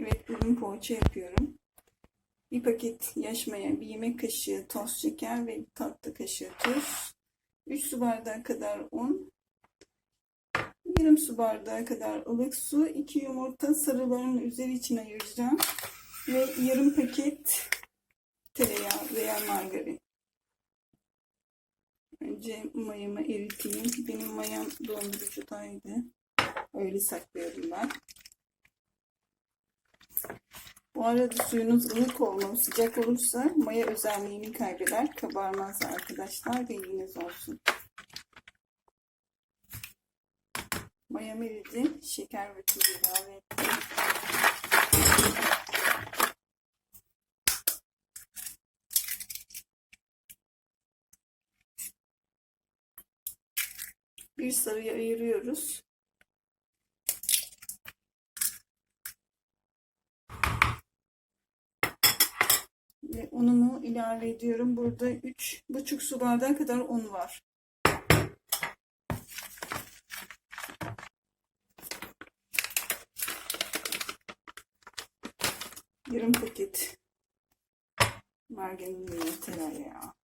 Evet bugün poğaça yapıyorum. Bir paket yaş maya, bir yemek kaşığı toz şeker ve bir tatlı kaşığı tuz. 3 su bardağı kadar un. Yarım su bardağı kadar ılık su. 2 yumurta sarılarının üzeri için ayıracağım. Ve yarım paket tereyağı veya margarin. Önce mayamı eriteyim. Benim mayam dondurucudaydı. Öyle saklıyorum ben. Bu arada suyunuz ılık olmalı. Sıcak olursa maya özelliğini kaybeder. Kabarmaz arkadaşlar. Bilginiz olsun. Maya eridi. Şeker ve tuz ilave ettim. Bir sarıyı ayırıyoruz. Ve unumu ilave ediyorum. Burada 3,5 su bardağı kadar un var. Yarım paket margarin ve tereyağı.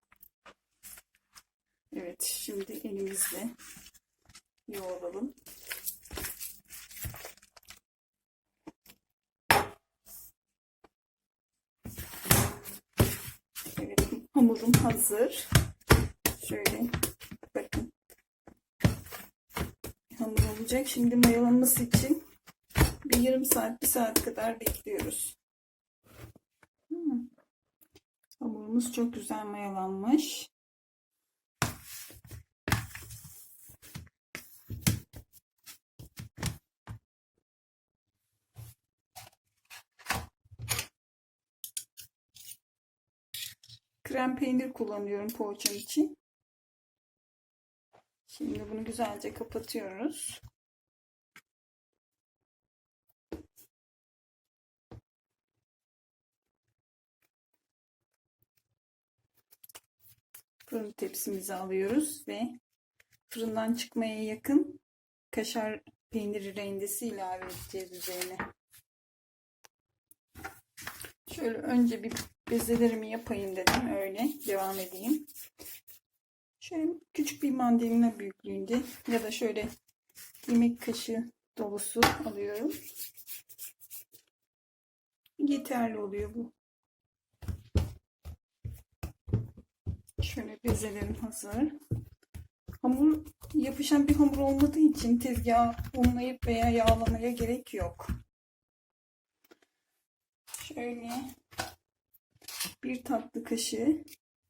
Evet, şimdi elimizle yoğuralım. Evet, hamurum hazır. Şöyle bakın. Hamur olacak. Şimdi mayalanması için bir yarım saat, bir saat kadar bekliyoruz. Hmm. Hamurumuz çok güzel mayalanmış. Krem peynir kullanıyorum poğaçam için. Şimdi bunu güzelce kapatıyoruz. Fırın tepsimizi alıyoruz ve fırından çıkmaya yakın kaşar peyniri rendesi ilave edeceğiz üzerine. Şöyle önce bir bezelerimi yapayım dedim. Öyle devam edeyim. Şöyle küçük bir mandalina büyüklüğünde ya da şöyle yemek kaşığı dolusu alıyorum. Yeterli oluyor bu. Şöyle bezelerim hazır. Hamur yapışan bir hamur olmadığı için tezgahı unlayıp veya yağlamaya gerek yok. Şöyle bir tatlı kaşığı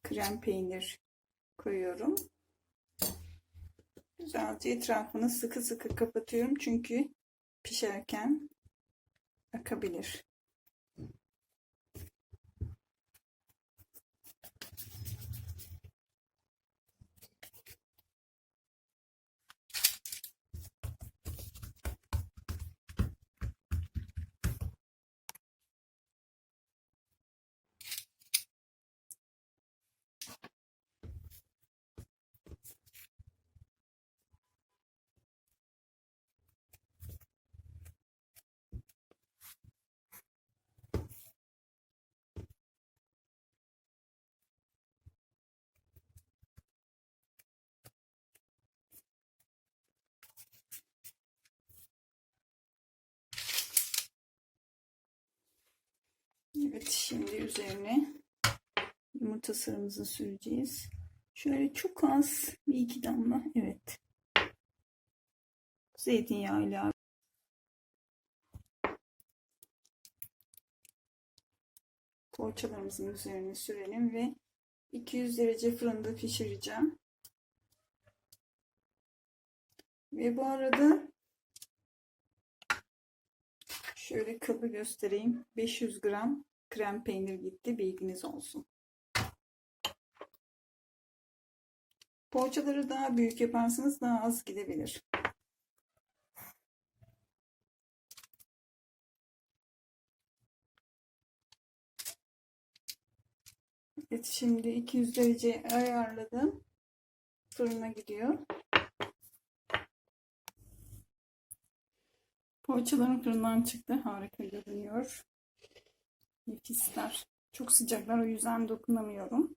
krem peynir koyuyorum. Güzelce etrafını sıkı sıkı kapatıyorum çünkü pişerken akabilir. Evet şimdi üzerine yumurta sarımızı süreceğiz. Şöyle çok az bir iki damla evet. Zeytinyağı ilave. Poğaçalarımızın üzerine sürelim ve 200 derece fırında pişireceğim. Ve bu arada Şöyle kabı göstereyim. 500 gram krem peynir gitti. Bilginiz olsun. Poğaçaları daha büyük yaparsanız daha az gidebilir. Evet şimdi 200 derece ayarladım. Fırına gidiyor. Poğaçalarım fırından çıktı. Harika görünüyor. Nefisler. Çok sıcaklar o yüzden dokunamıyorum.